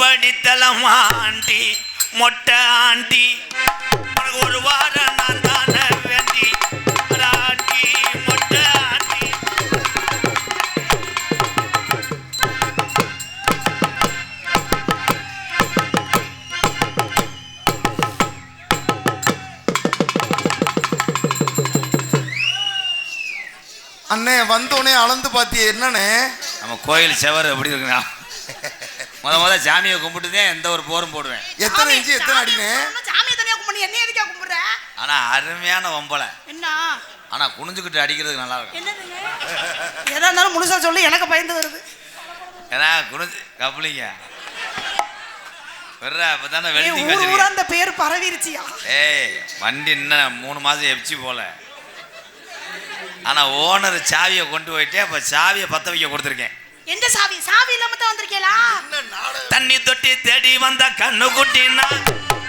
படித்தலம் aunty மொட்டை aunty. உனக்கு ஒரு வாரம் நான் தானே வேண்டி ஒரு ஆண்டி மொட்டை ஆண்டி. அண்ணே வந்தோடனே அளந்து பாத்தியே என்னண்ணே? நம்ம கோயில் செவர் எப்படி இருக்குண்ணா? முத முத சாமியை கும்பிட்டுதான் எந்த ஒரு போரும் போடுவேன். எத்தனை இன்ச்சு எத்தனை அடினே சாமியை தனியா கும்பிடு என்ன எதுக்கா கும்பிடுற? ஆனா அருமையான வம்பலை. என்ன? ஆனா குனிஞ்சுக்கிட்டு அடிக்கிறதுக்கு நல்லா இருக்கும். என்னதுங்க எதா இருந்தாலும் முழுசா சொல்லு எனக்கு பயந்து வருது. ஏன்னா குனிஞ்சு கப்பலிங்க வர்ற அப்பதானே வெளுத்தி ஊர் அந்த பேர் பரவிருச்சியா? ஏய் வண்டி இன்னும் மூணு மாசம் எப்சி போல. ஆனா ஓனர் சாவியை கொண்டு போயிட்டு அப்ப சாவியை பத்த வைக்க கொடுத்துருக்கேன். எந்த சாவி? சாவி இல்லாம தான் வந்திருக்கீங்களா? தண்ணி தொட்டி தேடி வந்த கண்ணு குட்டினா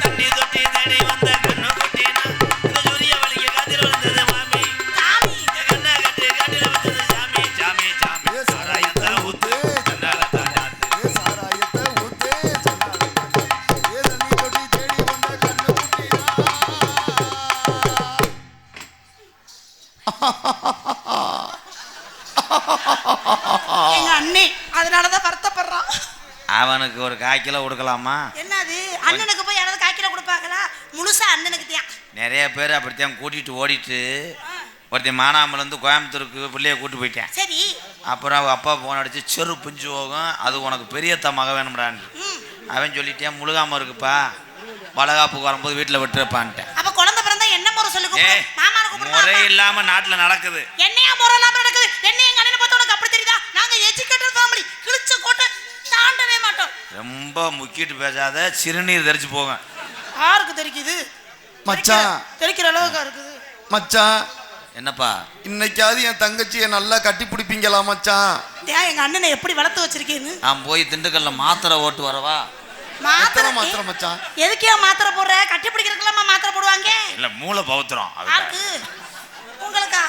தண்ணி தொட்டி தேடி வந்த கண்ணு அவனுக்கு ஒரு கால் கிலோ கொடுக்கலாமா? என்னது? அண்ணனுக்கு போய் யாராவது காய்க்கில கொடுப்பாங்களா? முழுசா அண்ணனுக்கு தான் நிறைய பேர் அப்படித்தான் கூட்டிட்டு ஓடிட்டு ஒருத்தன் மானாமலேருந்து கோயம்புத்தூருக்கு பிள்ளைய கூட்டு போயிட்டேன். சரி. அப்புறம் அவங்க அப்பா போன் அடிச்சு செரு பிஞ்சு போகும் அது உனக்கு பெரியத்த மக வேணும்டான்னு. அவன் சொல்லிட்டேன் முழுகாம இருக்குப்பா வளகாப்புக்கு வரும்போது வீட்டில் விட்டுருப்பான்ட்டேன் அப்ப குழந்தை பிறந்தா என்ன முறை சொல்லு கூப்பிடு? முறை இல்லாம நாட்டுல நடக்குது. என்னையா முறை இல்லாம ரொம்ப முக்கிட்டு பேசாத சிறுநீர் தெரிச்சு போகும் யாருக்கு தெரிக்குது மச்சான். தெரிக்கிற அளவுக்கு இருக்குது. மச்சான். என்னப்பா? இன்னைக்காவது என் தங்கச்சியை நல்லா கட்டி பிடிப்பீங்களா மச்சான்? ஏன் எங்க அண்ணனை எப்படி வளர்த்து வச்சிருக்கேன்னு? நான் போய் திண்டுக்கல்ல மாத்திரை ஓட்டு வரவா? மாத்திரை மாத்திரை மச்சான்? எதுக்கே மாத்திரை போடுற? கட்டி பிடிக்கிறதுக்கெல்லாம் மாத்திரை போடுவாங்க? இல்ல மூளை பவுத்துறோம் யாருக்கு உங்களுக்கா?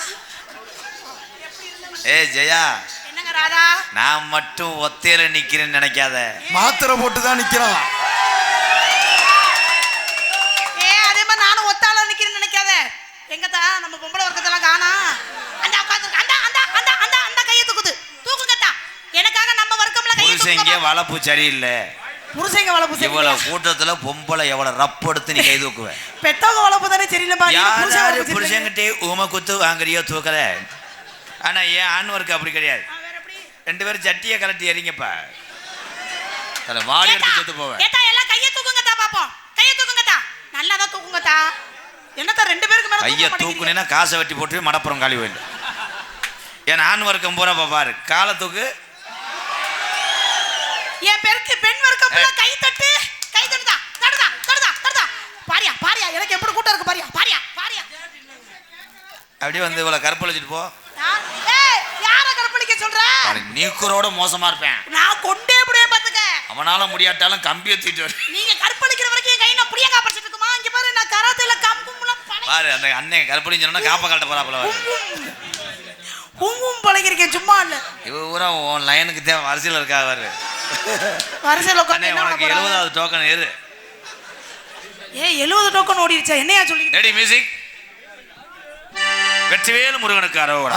ஏ ஜெயா. ராதா நான் மட்டும் ஒத்தையில நிக்கிறேன்னு நினைக்காத. மாத்திரை போட்டு தான் நிக்கிறான். ஏ அதே மாதிரி நானும் ஒத்தாள நிக்கிறேன்னு நினைக்காத. எங்கத்தா நம்ம பொம்பளை வர்க்கத்தெல்லாம் காணா? அந்த உட்காந்து அந்த அந்த அந்த அந்த அந்த கையை தூக்குது. தூக்குங்கத்தா. எனக்காக நம்ம வர்க்கம்ல கையை புருஷங்க தூக்குங்க வளப்பு சரியில்லை. புருஷங்க வளப்பு சரி இவ்வளவு கூட்டத்துல பொம்பளை எவ்வளவு ரப்பு எடுத்து நீ கை தூக்குவ? பெத்தவங்க வளப்பு தானே சரியில்லைப்பா. நீங்க புருஷன் யாராரு வளப்பு சரியில்லை. புருஷங்கிட்டே குத்து வாங்குறியோ தூக்கல? ஆனா ஏன் ஆண் ஒர்க் அப்படி கிடையாது? ரெண்டு பேரும் சட்டியை கலட்டி எறிங்கப்பா. அதில் வாடி எடுத்து செத்து போவேன். ஏத்தா எல்லாம் கையை தூக்குங்கத்தா பாப்போம். கையை தூக்குங்கத்தா. நல்லா தான் தூக்குங்கத்தா. என்னத்தா ரெண்டு பேருக்கு மேல கையை? தூக்குனேன்னா காசை வெட்டி போட்டு மடப்புறம் காலி போயிடும். ஏன்னா ஆண் வர்க்கம் பூரா பாரு. காலை தூக்கு. என் பேருக்கு பெண் வர்க்கம் ஃபுல்லா கை தட்டு. கை தட்டுதா. தட்டுதா தட்டுதா தட்டுதா பாரியா பாரியா. எனக்கு எப்படி கூட்டம் இருக்கு பாரியா? பாரியா பாரியா. அப்படியே வந்து இவ்வளோ கற்பழிச்சிட்டு போ யார் ஏய் யார கற்பழிக்க சொல்ற? நீக்குறோட மோசமா இருப்பேன். நான் கொண்டே அப்படியே பாத்துக்க. அவனால முடியாட்டாலும் கம்பியை தூக்கிட்டு வரு நீங்க கற்பழிக்கிற வரைக்கும் என் கை நான் படிச்சிட்டு இருக்குமா இங்க பாரு நான் கராத்தேல கம்பும்லாம் பாரு அந்த அண்ணன் கற்பழிஞ்சோன்னா காப்ப கழட்ட போறாப்புல குங்கும் பழகிருக்கேன் சும்மா இல்ல. உன் லைனுக்கு தேவை அரசியல் இருக்கா பாரு. வரிசையில் உட்காந்து உனக்கு? எழுபதாவது டோக்கன் இரு ஏய் எழுபது டோக்கன் ஓடிடுச்சா? என்னையா சொல்லி ரெடி மியூசிக் வெற்றிவேலு முருகனுக்கு அரோகரா.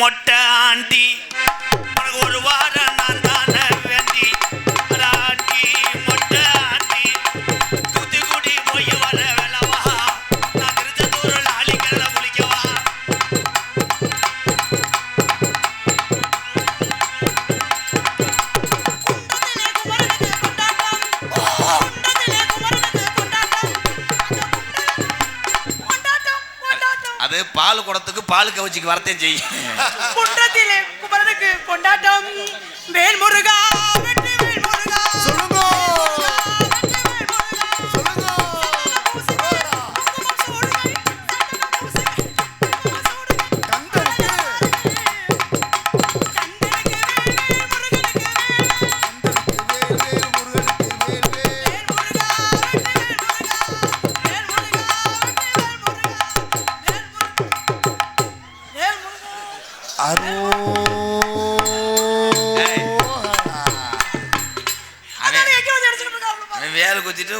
மொட்டை ஆண்டி. அது பால் குடத்துக்கு பால் கவச்சிக்கு வரத்தையும் செய்யும். குன்றத்திலே குமரனுக்கு கொண்டாட்டம். வேல்முருகா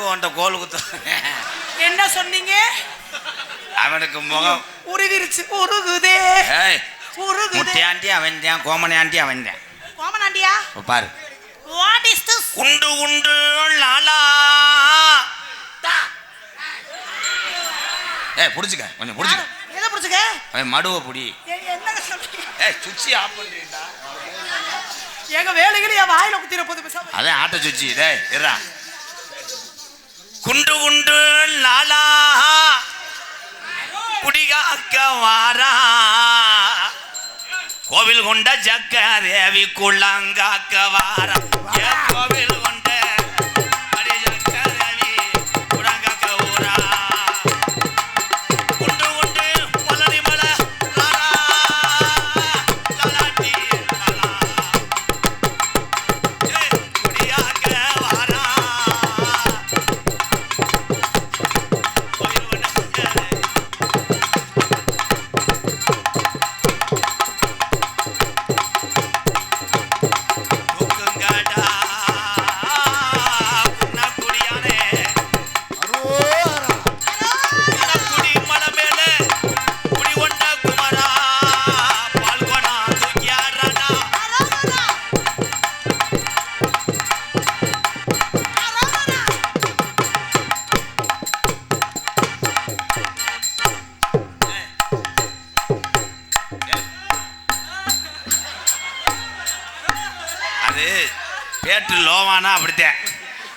உன்கிட்ட கோல் குத்த என்ன சொன்னீங்க? அவனுக்கு முகம் உருவிருச்சு உருகுதே. உருகுதே. முட்டையாண்டி அவன் தான் கோமனையாண்டி அவன் தான். கோமனாண்டியா பாரு. வாட் இஸ் திஸ் குண்டு குண்டு லாலா. ஏய் புடிச்சுக்க கொஞ்சம் புடிச்சுக்க. எதை புடிச்சுக்க? அவன் மடுவை புடி. என்னங்க சொல்றீங்க? ஏய் சுச்சி ஆஃப் பண்ணிட்டா. எங்க வேலைகளை என் வாயில குத்திர போது பேசாம. அதே ஆட்ட சுச்சி டேய் இருடா. குண்டு குண்டு லாலா குடிகாக்க வாரா. கோவில் கொண்ட ஜக்க தேவி குள்ளங்காக்க வாரா. கோவில் கொண்ட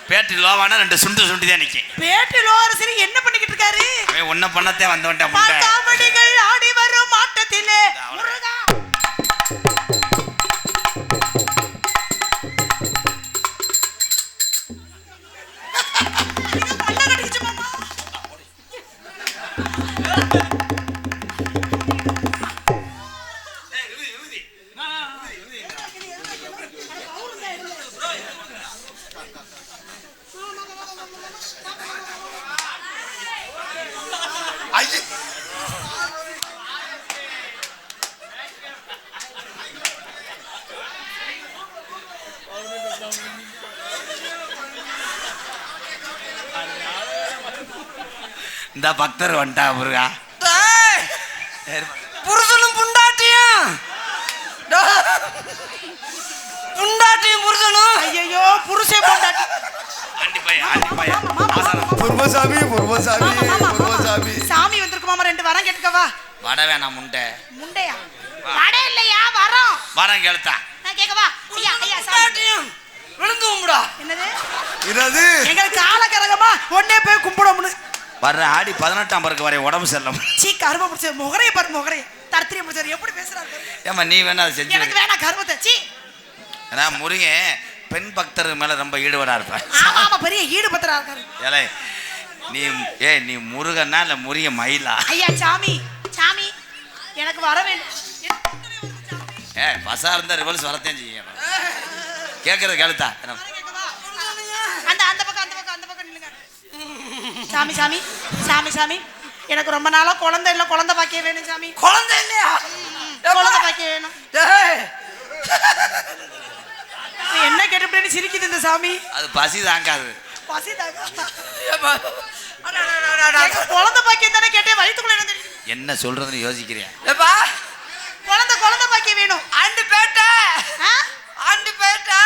பேட்டு லோவானா ரெண்டு சுண்டு சுண்டி தான் நிற்கும் பேட்டு லோரசரி என்ன பண்ணிக்கிட்டு இருக்காரு? ஒன்றை பண்ணத்தே வந்து வந்துட்டேன் முட்டை காமெடிகள் ஆடி வரும் ஆட்டத்திலே. இந்த பக்தர் வந்துட்டா முருகா. புருஷனும் புண்டாட்டியும் புண்டாட்டியும் புருஷனும்? ஐயையோ புருஷன் பொண்டாட்டி. பொறுமசாமி பொறுமசாமி சாமி வந்திருக்கு மாமா ரெண்டு வரம் கேட்டுக்கவா? வட வேணாம் முண்டை. முண்டையா? வடை இல்லையா? வரோம். வரம் கேளுத்தா. நான் கேட்கவா ஐயா ஐயா சாமி. புண்டாட்டியும் விழுந்து கும்பிடா. என்னது? என்னது? எங்களுக்கு காலக்கரகமா உடனே போய் கும்பிடணும்னு. வர்ற ஆடி பதினெட்டாம் பிறகு வரை உடம்பு செல்லம். சீ கரும பிடிச்ச முகரைய பாரு முகரைய தர்த்திரிய பிடிச்சாரு எப்படி பேசுறாரு. ஏமா நீ வேணா அதை செஞ்சு எனக்கு வேணாம் கருமத்தை சீ. ஏன்னா முருகன் பெண் பக்தர் மேல ரொம்ப ஈடுபாடா இருப்பேன் ஆமா பெரிய ஈடுபத்துறா இருக்காரு. ஏலே நீ ஏ நீ முருகனா இல்ல முருக மயிலா? ஐயா சாமி சாமி எனக்கு வர வேண்டும் ஏ பசா இருந்தா ரிவல்ஸ் வரத்தையும் செய்யும். கேட்கறது கேளுத்தா? அந்த அந்த பக்கம் அந்த பக்கம் அந்த பக்கம் நில்லுங்க. சாமி சாமி. சாமி சாமி. எனக்கு ரொம்ப நாளா குழந்தை இல்ல குழந்தை பாக்கிய வேணும் சாமி. குழந்தை இல்லையா? குழந்தை பாக்கிய வேணும். என்ன கேட்டுப்படின்னு சிரிக்குது இந்த சாமி. அது பசி தாங்காது. பசி தாங்க. ஏப்பா. அடா, அடா, அடா, அடா. எனக்கு குழந்தை பாக்கியம் தானே கேட்டேன் வயிற்றுக்குள்ள என்ன சொல்றதுன்னு யோசிக்கிறேன். ஏப்பா, குழந்தை குழந்தை பாக்கியம் வேணும். ஆண்டி பேட்டை? ஆண்டி பேட்டை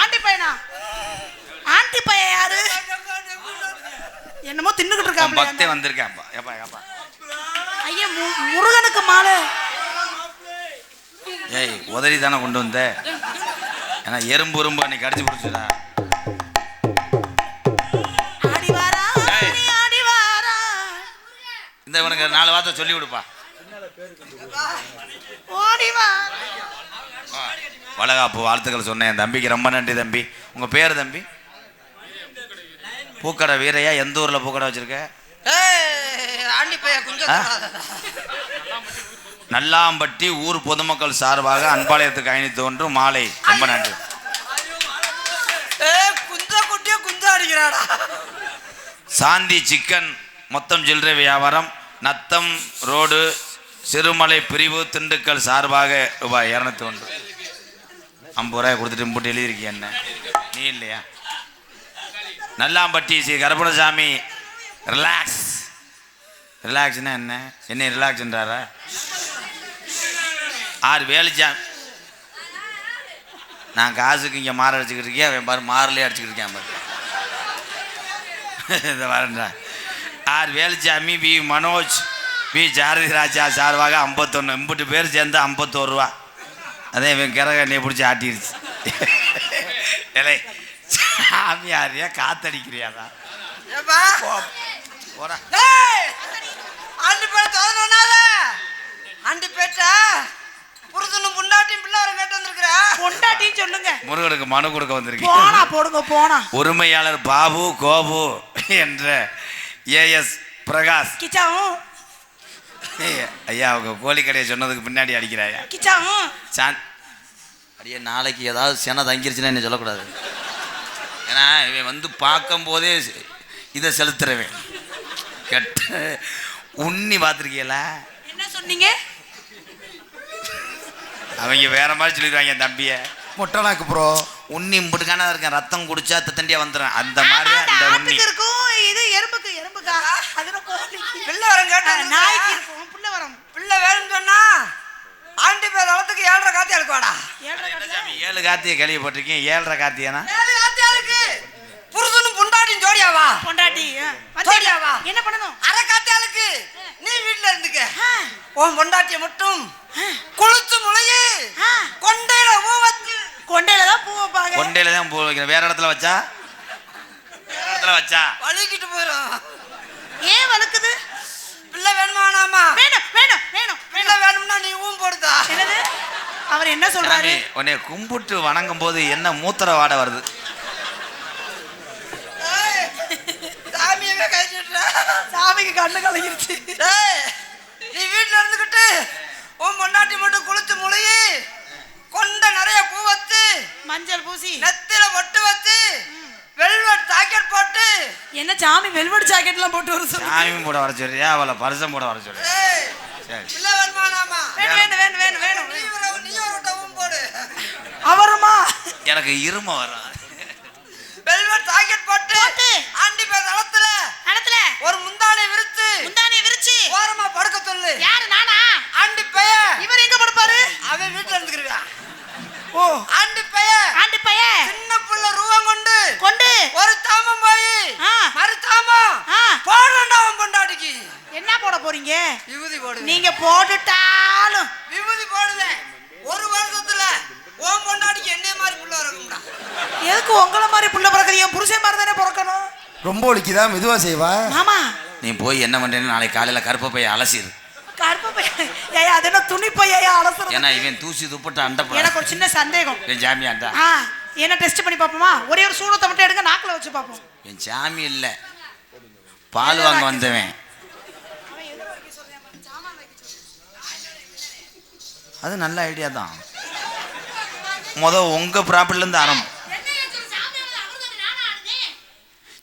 ஆண்டி பையனா ஆண்டி பையன் யாரு என்னமோ தின்னுகிட்டு உன் பக்தே வந்திருக்கேன் ஏப்பா ஏப்பா. ஐயா முருகனுக்கு மாலை. ஏய் உதறி தானே கொண்டு வந்த? ஏன்னா எறும்பு ஏய். நீ ஆடி வாரா. இந்த இவனுக்கு நாலு வார்த்தை சொல்லி கொடுப்பா. ஓடி வா. வளகாப்பு வாழ்த்துக்கள் சொன்னேன். என் தம்பிக்கு ரொம்ப நன்றி தம்பி. உங்க பேர் தம்பி? பூக்கடை வீரையா எந்த ஊர்ல பூக்கடை வச்சிருக்க? நல்லாம்பட்டி ஊர் பொதுமக்கள் சார்பாக அன்பாளையத்துக்கு ஐநூத்தி ஒன்று மாலை. ரொம்ப நன்றி. சாந்தி சிக்கன் மொத்தம் சில்லறை வியாபாரம் நத்தம் ரோடு சிறுமலை பிரிவு திண்டுக்கல் சார்பாக ரூபாய் இரநூத்தி ஒன்று. ஐம்பது ரூபாய் கொடுத்துட்டு போட்டு எழுதியிருக்கேன் என்ன? நீ இல்லையா? நல்லாம்பட்டி ஸ்ரீ கருப்பணசாமி. ரிலாக்ஸ் ரிலாக்ஸ்னா என்ன? என்ன ரிலாக்ஸ்ன்றாரா ஆறு வேலைச்சாமி நான் காசுக்கு இங்கே மாற அடிச்சுக்கிட்டு இருக்கேன் அவன் பாரு மாறலே அடிச்சுக்கிட்டு இருக்கேன் பாரு. இந்த வரேன்டா R Veluchamy V. Manoj P Sarathi Raja சார்பாக ஐம்பத்தொன்று எண்பட்டு பேர் சேர்ந்து ஐம்பத்தோரு ரூபா. அதே இவன் கிரகண்ணியை பிடிச்சி ஆட்டிருச்சு. இல்லை சாமியாரியா காத்தடிக்கிறியாடா ஏப்பா? போடா. டேய்! ஆண்டி பேரை தோதனால ஆண்டி பேட்டா புருஷனும் புண்டாட்டியும் பிள்ளாரும் கேட்டு வந்திருக்கிற? பொண்டாட்டின்னு சொல்லுங்க. முருகனுக்கு மனு கொடுக்க வந்திருக்கேன் போனா போடுங்க போனா. உரிமையாளர் பாபு கோபு என்ற ஏஎஸ் பிரகாஷ். கிச்சாவும். ஐயா அவங்க கோழி கடையை சொன்னதுக்கு பின்னாடி அடிக்கிறாயா? கிச்சாவும். சான். அடியே நாளைக்கு ஏதாவது சென தங்கிருச்சுன்னா என்ன சொல்லக்கூடாது. ஏன்னா இவன் வந்து பார்க்கும் போதே இதை செலுத்துறவன். கெட்ட உண்ணி பார்த்துருக்கீங்களா? என்ன சொன்னீங்க? அவங்க வேற மாதிரி சொல்லிடுவாங்க என் தம்பியை. முட்டனாக்கு ப்ரோ உண்ணி முட்டுக்கான இருக்கேன் ரத்தம் குடிச்சா தண்டியா வந்துடும் அந்த மாதிரி அந்த உண்ணி. இருக்கும் இது எறும்புக்கு எறும்புக்கா? அதுல கோழிக்கு பிள்ளைவரம் கேட்டு. நாய்க்கு இருக்கும் புள்ள வரும். பிள்ளை வேணும்னு சொன்னா. ஆண்டி பேர் அளத்துக்கு ஏழரை காத்தி அழுக்குவாடா. ஏழு கார்த்திகை கேள்விப்பட்டிருக்கேன் ஏழரை கார்த்திகனா ஏழு காத்தி அழுக்கு புருஷனும் புண்டாட்டியும் ஜோடியாவா? பொண்டாட்டி ஆ, சரியா வா. என்ன பண்ணணும்? அரை காத்தி அழுக்கு நீ வீட்டுல இருந்துக்க. உன் பொண்டாட்டிய மட்டும் குளிச்சு முளையி கொண்டையில ஊ வச்சு. கொண்டையில தான் பூ வைப்பாங்க. கொண்டையில தான் பூ வைக்கிறேன் வேற இடத்துல வச்சா? வேற இடத்துல வச்சா? வலிக்கிட்டு போயிடும் ஏன் வலுக்குது பிள்ளை வேணும் வேணும் வேணும் பிள்ளை வேணும்னா நீ ஊன் போடுதா என்னது அவர் என்ன சொல்றாரு? உன்னை கும்பிட்டு வணங்கும் போது என்ன மூத்திர வாடை வருது? ஏய், சாமியவே கைச்சிட்டு சாமிக்கு கண்ணு கலங்கிருச்சு. நீ வீட்டுல இருந்துகிட்டு உன் பொண்டாட்டி மட்டும் குளிச்சு முளையி கொண்ட நிறைய பூ வச்சு மஞ்சள் பூசி. நெத்தில பொட்டு வச்சு வெல்வெட் ஜாக்கெட் போட்டு என்ன சாமி வெல்வெட் ஜாக்கெட்லாம் போட்டு வர சொல்லு. சாமி போட வர சொல்றியா? அவளை பரிசம் போட வர ஏய், சரி. பிள்ளை வேணுமானாமா வேணும் வேணும் வேணும் வேணும் போடு. அவருமா? எனக்கு இரும வரும் வெல்வெட் ஜாக்கெட் போட்டு. ஆண்டி பேர் தளத்துல நடத்துல. ஒரு முந்தானை விரிச்சு. முந்தானிய விரிச்சு. ஓரமா படுக்க சொல்லு. யாரு நானா? ஆண்டி பைய இவர் எங்க படுப்பாரு? அவன் வீட்டுல இருந்துக்கிறா ஓ. ஆண்டி பைய ஆண்டி பைய சின்ன புள்ள ரூபம் கொண்டு. கொண்டு. ஒரு தாமம் போய். ஆ. மறு தாமம். போடண்டா அவன் பொண்டாட்டிக்கு. என்ன போட போறீங்க? விபூதி போடுவேன் நீங்க போட்டுட்டாலும் விபூதி போடுவேன் ஒரு வருஷத்துல பொண்டாட்டிக்கு என்னைய மாதிரி புள்ள வரக்கும்டா எதுக்கு உங்கள மாதிரி புள்ள பிறக்கிறீங்க புருஷன் மாதிரி தானே பிறக்கணும்? ரொம்ப ஒலிக்குதா மெதுவா செய்வா? மாமா. நீ போய் என்ன பண்றேன்னு நாளைக்கு காலையில கருப்பை போய் அலசிடு கருப்பு ஏய் அது என்ன துணி பையா அலசுறது? ஏன்னா இவன் தூசி துப்பட்டு அண்டை எனக்கு ஒரு சின்ன சந்தேகம். என் ஜாமியாண்டா ஆ என்ன டெஸ்ட் பண்ணி பார்ப்போமா? ஒரே ஒரு சூடத்தை மட்டும் எடுங்க நாக்குல வச்சு பார்ப்போம். என் சாமி இல்லை. பால் வாங்க வந்தவன். அது நல்ல ஐடியா தான். முத உங்க ப்ராப்பர்ட்டில இருந்து ஆரம்பம்.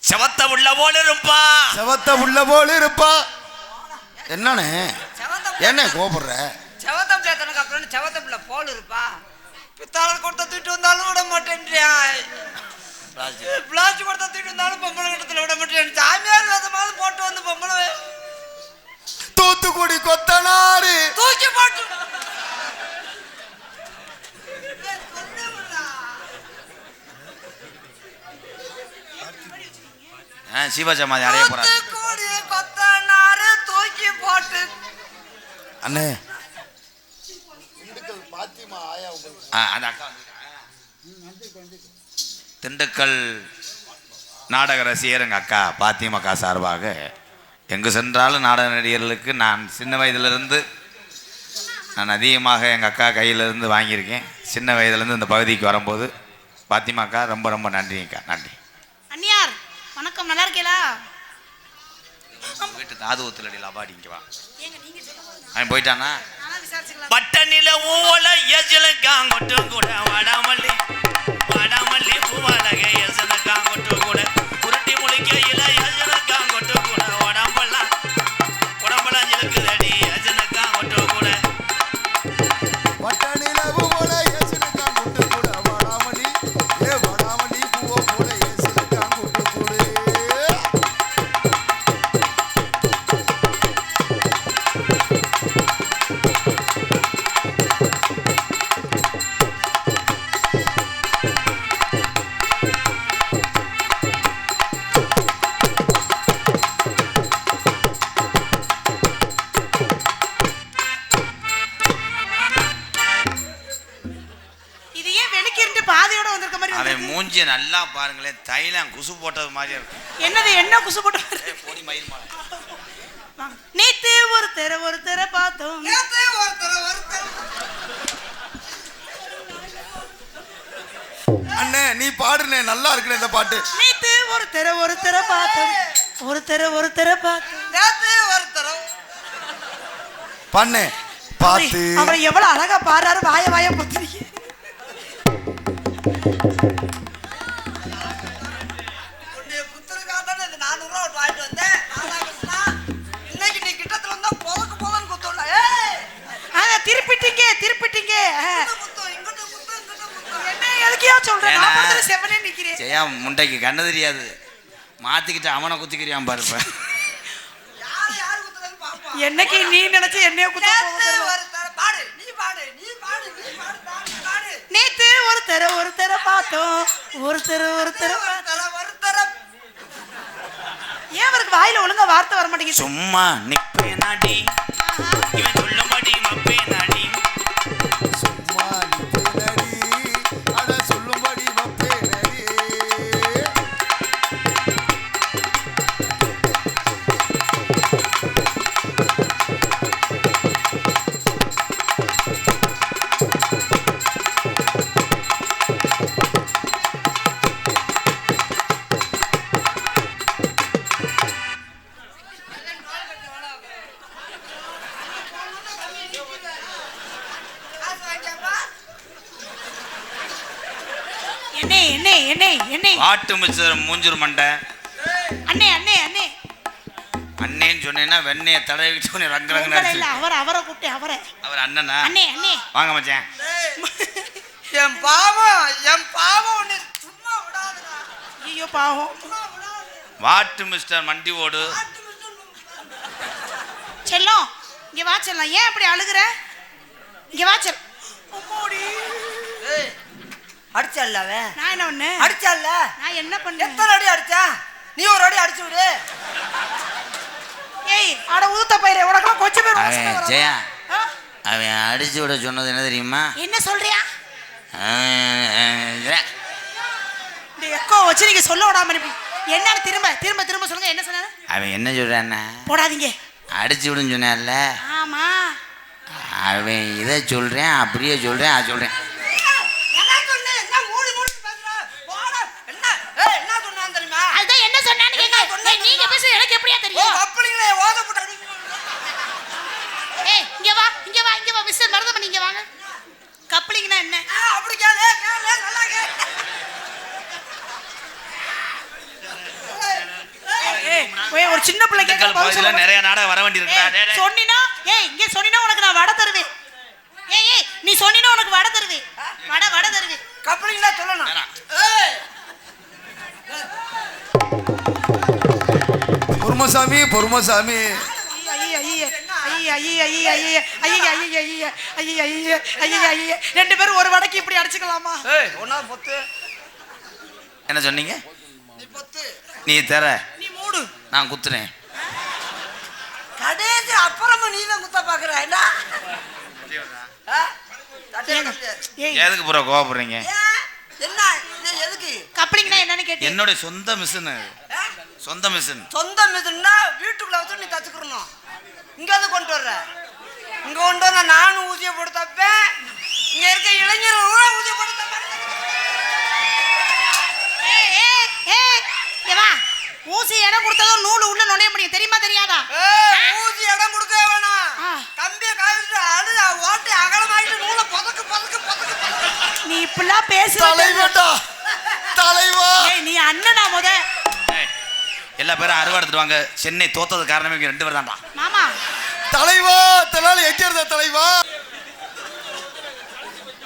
செவத்த உள்ள போல இருப்பா. செவத்த உள்ள போல இருப்பா. என்னண்ணே? செவத்த என்ன கோபப்படுற? செவத்த பிள்ளை தனக்கு அப்புறம் செவத்த பிள்ளை போல் இருப்பா. பித்தாள கொடுத்த தூக்கிட்டு வந்தாலும் விட மாட்டேன்றியா? பிளாஸ்டிக் கொடுத்த தூக்கிட்டு வந்தாலும் பொம்பளை கிட்டத்துல விட மாட்டேன். சாமியார் வேதமாவது போட்டு வந்து பொம்பளை. தூத்துக்குடி கொத்தனாரு தூக்கி போட்டு சிவசமாதி அடைய போறாரு தூக்கி போட்டு. அண்ணே. திண்டுக்கல் நாடக ரசிகர் எங்கள் அக்கா பாத்தியமக்கா சார்பாக. எங்கு சென்றாலும் நாடக நடிகர்களுக்கு நான் சின்ன வயதிலிருந்து நான் அதிகமாக எங்கள் அக்கா கையிலிருந்து வாங்கியிருக்கேன். சின்ன வயதிலேருந்து இந்த பகுதிக்கு வரும்போது பாத்திமா அக்கா ரொம்ப ரொம்ப நன்றிங்கக்கா நன்றி. வணக்கம் நல்லா இருக்கீங்களா? வீட்டு காது ஊத்துலடி லபாடி இங்கே வா. அவன் போயிட்டானா? விசாரிச்சுக்கலாம். பட்டணில ஊவல எஜலக்காங்கொட்டும் கூட வடாமல்லி. வடாமல்லி பூவலக எசலக்காங்கொட்டும் குசு போட்டது மாதிரி இருக்கும் என்னது என்ன குசு போட்டு வருது? ஏய், போடி மயில் மாலை. நேத்து ஒருத்தர ஒருத்தர பார்த்தோம். நேத்து ஒருத்தர் ஒருத்தர். அண்ணே நீ பாடுனே நல்லா இருக்குண்ணே இந்த பாட்டு. நேத்து ஒருத்தர ஒருத்தர பார்த்தோம். ஒருத்தர ஒருத்தர பார்த்தோம். நேத்து ஒருத்தர். பண்ணு. பார்த்து. அவரை- அவரை எவ்வளவு அழகா பாடுறாரு வாய வாய பொத்துறீங்க ஏன் முண்டைக்கு கண்ணு தெரியாது? மாற்றிக்கிட்டு அவனை குத்திக்கிறியான் பாருப்ப என்னைக்கு நீ நினைச்ச என்னைய நேத்து ஒருத்தர ஒருத்தர பார்த்தோம். ஒருத்தர ஒருத்தர ஏன் அவருக்கு வாயில ஒழுங்கா வார்த்தை வர மாட்டேங்குது சும்மா நிப்பேனாடி. பாட்டு மிச்சர் மூஞ்சூர் மண்டை. அண்ணே அண்ணே அண்ணே. அண்ணேன்னு சொன்னேன்னா வெண்ணைய தடவிட்டு உன்னை ரங்க ரங்க அவரை அவரை கூப்பிட்டேன் அவரை. அவர் அண்ணனா? அண்ணே அண்ணே. வாங்க மச்சான். என் பாவம் என் பாவம் உன்னை சும்மா விடாதுடா. ஐயோ பாவம். சும்மா விடாது வாட்டு மிஸ்டர் மண்டி ஓடு. செல்லம் இங்க வா செல்லம். ஏன் அப்படி அழுகுற? இங்க வா செல்லம். அடிச்சல்ல அவன் நான் என்ன பண்ணேன் அடிச்சல்ல நான் என்ன பண்ணேன்? எத்தனை அடி அடிச்சா? நீ ஒரு அடி அடிச்சு விடு. ஏய் அட ஊத்த பயிரே உனக்கெல்லாம் கொஞ்சம் பேர்? ஜெயா? அவன் அடிச்சு விட சொன்னது என்ன தெரியுமா? என்ன சொல்றியா? இந்த எக்கோ வச்சு நீங்க சொல்ல விடாம என்னன்னு திரும்ப திரும்ப திரும்ப சொல்லுங்க என்ன சொன்னாரு? அவன் என்ன சொல்றான்னா? போடாதீங்க. அடிச்சு விடுன்னு சொன்னான்ல ஆமா. அவன் இதை சொல்றேன் அப்படியே சொல்றேன் அது சொல்றேன். சின்ன பிள்ளை கேட்க பகுதியில் நிறைய நாடகம் வர வேண்டியது இருக்கா சொன்னினா ஏய் இங்க சொன்னினா உனக்கு நான் வடை தருவேன் ஏய் ஏய் நீ சொன்னினா உனக்கு வடை தருவேன் வட வடை தருவேன் கப்ளிங்லாம் சொல்லணும் பொறுமசாமி பொறுமசாமி ரெண்டு பேரும் ஒரு வடக்கு இப்படி அடிச்சுக்கலாமா என்ன சொன்னீங்க நீ தர நீ நான் குத்துறேன். கடைசி அப்புறமா நீ தான் குத்த பாக்குற என்ன? எதுக்கு பூரா கோவப்படுறீங்க? ஏன்? என்ன எதுக்கு? கப்ளிங்னா என்னன்னு கேட்டேன் என்னுடைய சொந்த மிஷின்? சொந்த மிஷின் சொந்த மிதுன்னா வீட்டுக்குள்ள வச்சு நீ தச்சுக்கிறணும் இங்க வந்து கொண்டு வர்ற. இங்க கொண்டு வந்தா நானும் ஊசியை போட்டு தப்பேன். இங்க இருக்க இளைஞர்கள் ஊசியை போட்டு தப்பேன் ஏய் ஏய் ஏய் இங்க வா. ஊசி இடம் கொடுத்ததும் நூல் உள்ள நுழைய முடியும். தெரியுமா தெரியாதா? ஊசி இடம் கொடுக்க வேணாம். ஆ. கம்பியை காய்ச்சிட்டு அழுது ஓட்டை அகலமாயிட்டு நூலை புதக்கு புதக்கு புதக்கு. நீ இப்படிலாம் பேசுற தலைவட்டா தலைவா. ஏய் நீ அண்ணனா முத. எல்லா பேரும் அறுவடை எடுத்துட்டு வாங்க. சென்னை தோத்தது காரணமே இவங்க ரெண்டு பேர் தான்டா மாமா. தலைவா தலால எங்க இருந்த தலைவா.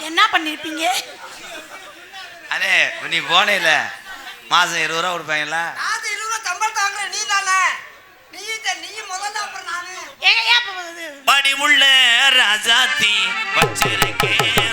என்ன பண்ணிருப்பீங்க? அதே நீ போனேல. மாசம் இருபது ரூபா கொடுப்பாங்களா அடி உள்ள ராஜாத்தி வச்சிருக்கேன்.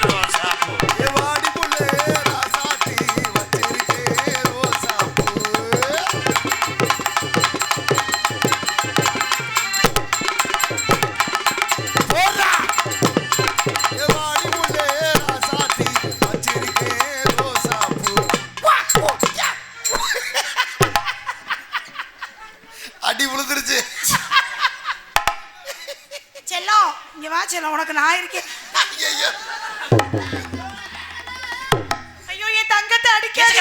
இங்க வா உனக்கு நான் இருக்கேன். ஐயோ என் தங்கத்தை அடிக்காத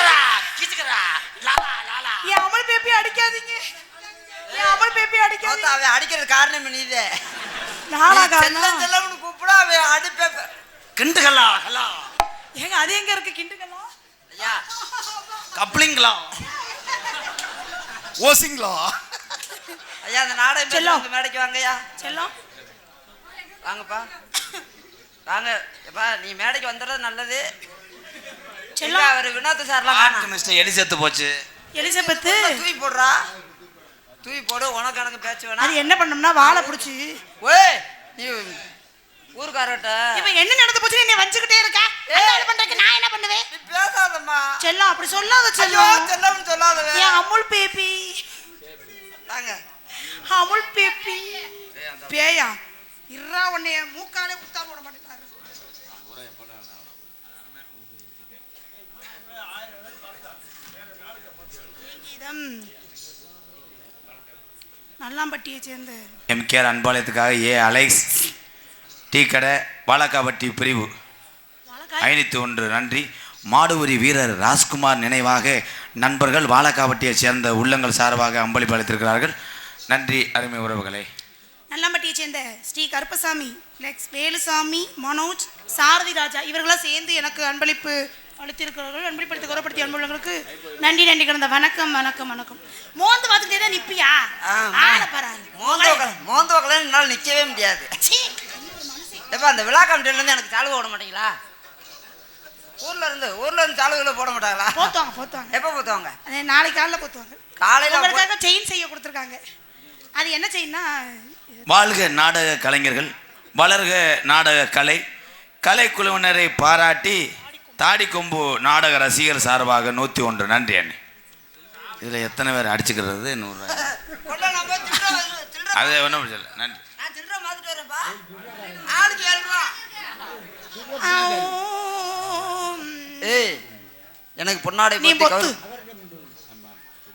என் அமல் பேப்பி அடிக்காதீங்க. என் அமல் பேப்பி அடிக்காத அவன் அடிக்கிறது காரணம் நீதே. நானா காரணம்? செல்லம்னு கூப்பிட அவன் அடிப்பே. கிண்டுகளா ஹலா. ஏங்க அது எங்க இருக்கு? கிண்டுகளா ஐயா கப்ளிங்களா? ஓசிங்களா? ஐயா அந்த நாடகம் செல்லம் மேடைக்கு வாங்கய்யா. செல்லம் வாங்கப்பா. வாங்க. எப்பா நீ மேடைக்கு வந்துடுறது நல்லது. செல்லம். அவர் வினோத் சார்லாம். மிஸ்டர் எலி செத்து போச்சு. எலிசபெத்து. தூக்கி போடுறா. தூக்கி போடு உனக்கு எனக்கு பேச்சு அது வேணாம் என்ன பண்ணோம்னா வாழை பிடிச்சி. ஓய் நீ ஊருக்காரட்ட இவன் என்ன நடந்து போச்சு நீ வச்சுக்கிட்டே இருக்க? அந்த வேலை பண்றதுக்கு நான் என்ன பண்ணுவேன்? நீ பேசாதம்மா. செல்லம் அப்படி சொல்லாத செல்லம். செல்லம்னு சொல்லாதவன் என் அமுல் பேபி. வாங்க. அமுல் பேபி. பேயா. இறா உன்னைய மூக்காலே குத்தா போட மாட்டேங்கிறாரு நல்லாம்பட்டியை சேர்ந்த எம்கேஆர் அன்பாளையத்துக்காக ஏ அலைக்ஸ் டீ கடை வாழக்காவட்டி பிரிவு. ஐநூற்றி ஒன்று. நன்றி. மாடுபுரி வீரர் ராஜ்குமார் நினைவாக நண்பர்கள் வாழக்காவட்டியைச் சேர்ந்த உள்ளங்கள் சார்பாக அம்பளிப்பு அளித்திருக்கிறார்கள். நன்றி அருமை உறவுகளே. நல்லாம்பட்டியை சேர்ந்த ஸ்ரீ கருப்பசாமி லெக்ஸ் வேலுசாமி மனோஜ் சாரதி ராஜா இவர்களாம் சேர்ந்து எனக்கு அன்பளிப்பு அளித்திருக்கிறார்கள் அன்பளிப்படுத்தி குறப்படுத்தி அன்புள்ளவங்களுக்கு நன்றி நன்றி கிடந்த வணக்கம் வணக்கம் வணக்கம். மோந்து பார்த்துக்கிட்டே தான் நிப்பியா? ஆளை பாராரு மோந்தோக்கல மோந்தோக்கல என்னால் நிற்கவே முடியாது. எப்ப அந்த விழா கமிட்டில இருந்து எனக்கு சாலுவை போட மாட்டீங்களா? ஊர்ல இருந்து ஊர்ல இருந்து சாலுகளை போட மாட்டாங்களா? போத்துவாங்க போத்துவாங்க. எப்ப போத்துவாங்க? நாளைக்கு காலைல போத்துவாங்க. காலையில உங்களுக்காக செயின் செய்ய கொடுத்துருக்காங்க. அது என்ன செயின்னா வாழ்க நாடக கலைஞர்கள் வளர்க நாடக கலை கலைக்குழுவினரை பாராட்டி தாடிக்கொம்பு நாடக ரசிகர் சார்பாக நூற்றி ஒன்று நன்றி அண்ணே. இதில் எத்தனை பேர் அடிச்சுக்கிறது? நூறு அது ஒன்றும் பிரச்சனை. நன்றி. ஏய் எனக்கு பொன்னாடை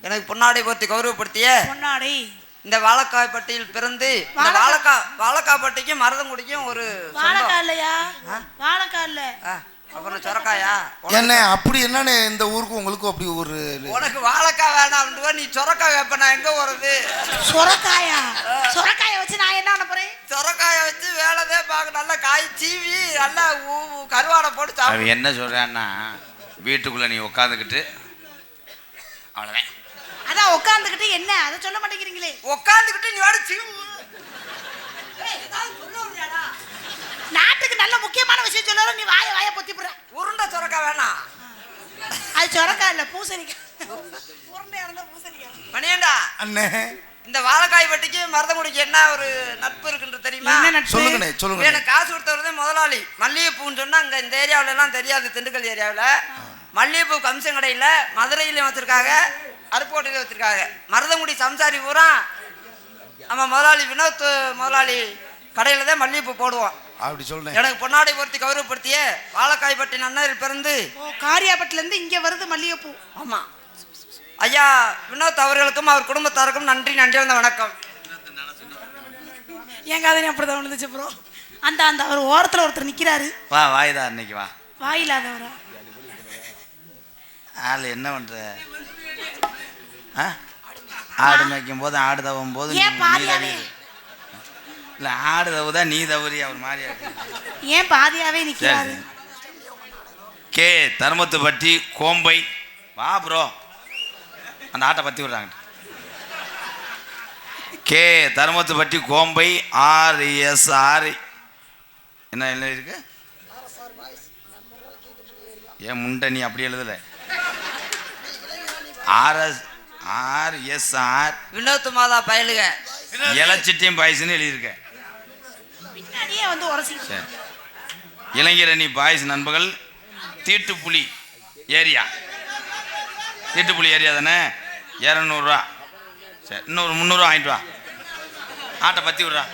எனக்கு பொன்னாடை போர்த்தி கௌரவப்படுத்திய. பொன்னாடை. இந்த வாழைக்காய்பட்டியில் பிறந்து இந்த வாழைக்காய். வாழைக்கா வாழைக்காய்பட்டிக்கும் மருதங்குடிக்கும் ஒரு. வாழைக்காய் இல்லையா? வாழைக்காய் இல்ல. அப்புறம் சொரக்காயா? என்ன அப்படி என்னன்னு இந்த ஊருக்கு உங்களுக்கும் அப்படி ஒரு உனக்கு வாழைக்காய் வேணாம் நீ சொரக்காய் வைப்ப நான் எங்க போறது? சொரக்காயா? சொரக்காய வச்சு நான் என்ன பண்ண போறேன்? சொரக்காயை வச்சு வேலைதே பார்க்க நல்லா காய் சீவி நல்லா ஊ- ஊ- கருவாடை போட்டு சாப்பிடு. அவன் என்ன சொல்கிறான்னா வீட்டுக்குள்ளே நீ உட்காந்துக்கிட்டு அவ்வளோதான் அதான் உட்காந்துக்கிட்டு என்ன? அதை சொல்ல மாட்டேங்கிறீங்களே. உட்காந்துக்கிட்டு நீ வரியாடா? நாட்டுக்கு நல்ல முக்கியமான விஷயம் சொல்லாலும் நீ வாய வாய பொத்தி போடுற. உருண்டை சொரக்காய் வேணாம் அது சொரக்காய் இல்ல பூசணிக்காய் உருண்டையா இருந்தா பூசணிக்காய் மணியண்டா அண்ணே. இந்த வாழைக்காய் பட்டிக்கு மருதங்குடிக்கு என்ன ஒரு நட்பு இருக்குன்னு தெரியுமா? சொல்லுங்கண்ணே சொல்லுங்க எனக்கு காசு கொடுத்தவர் தான் முதலாளி. மல்லிகைப்பூன்னு சொன்னா அங்க இந்த ஏரியாவுல எல்லாம் தெரியாது திண்டுக்கல் ஏரியாவுல. மல்லிகைப்பூ கம்சன் கடையில மதுரையிலயும் வச்சிருக்காங்க. அருப்புக்கோட்டையில வச்சிருக்காங்க. மருதங்குடி சம்சாரி பூரா நம்ம முதலாளி வினோத் முதலாளி கடையில தான் மல்லிகைப்பூ போடுவோம். அப்படி சொல்றேன். எனக்கு பொன்னாடை பொருத்தி கௌரவப்படுத்திய வாழைக்காய் பட்டி நன்னர் பிறந்து ஓ காரியாபட்டில இருந்து இங்க வருது மல்லிகைப்பூ. ஆமா. ஐயா வினோத் அவர்களுக்கும் அவர் குடும்பத்தாருக்கும் நன்றி நன்றி வந்த வணக்கம். என் கதை அப்படிதான் விழுந்துச்சு ப்ரோ அந்த அந்த அவர் ஓரத்துல ஒருத்தர் நிக்கிறாரு. வா வாய்தா இன்னைக்கு வா. வாயில்லாதவரா ஆள் என்ன பண்ணுற ஆடு மேய்க்கும் போது ஆடு தவும் போது இல்லை ஆடு தவுதா நீ தவறி அவர் இருக்கு ஏன் பாதியாவே சரி. கே தர்மத்துப்பட்டி கோம்பை. வா ப்ரோ அந்த ஆட்டை பற்றி விடுறாங்க. K Dharmathupatti Kombai R S R. என்ன என்ன இருக்கு? ஏன் முண்டை நீ அப்படி எழுதல? RS R S R Vinoth மாதா பயலுக. இலச்சிட்டியம் பாய்ஸ்னு எழுதியிருக்க. பின்னாடியே வந்து உரசிக்கிட்டு சரி. இளைஞரணி பாய்ஸ் நண்பர்கள் தீட்டுப்புலி ஏரியா. தீட்டுப்புலி ஏரியா தானே? இரநூறுவா. சரி இன்னொரு முந்நூறுவா வாங்கிட்டு வா. ஆட்டை பற்றி விட்றா.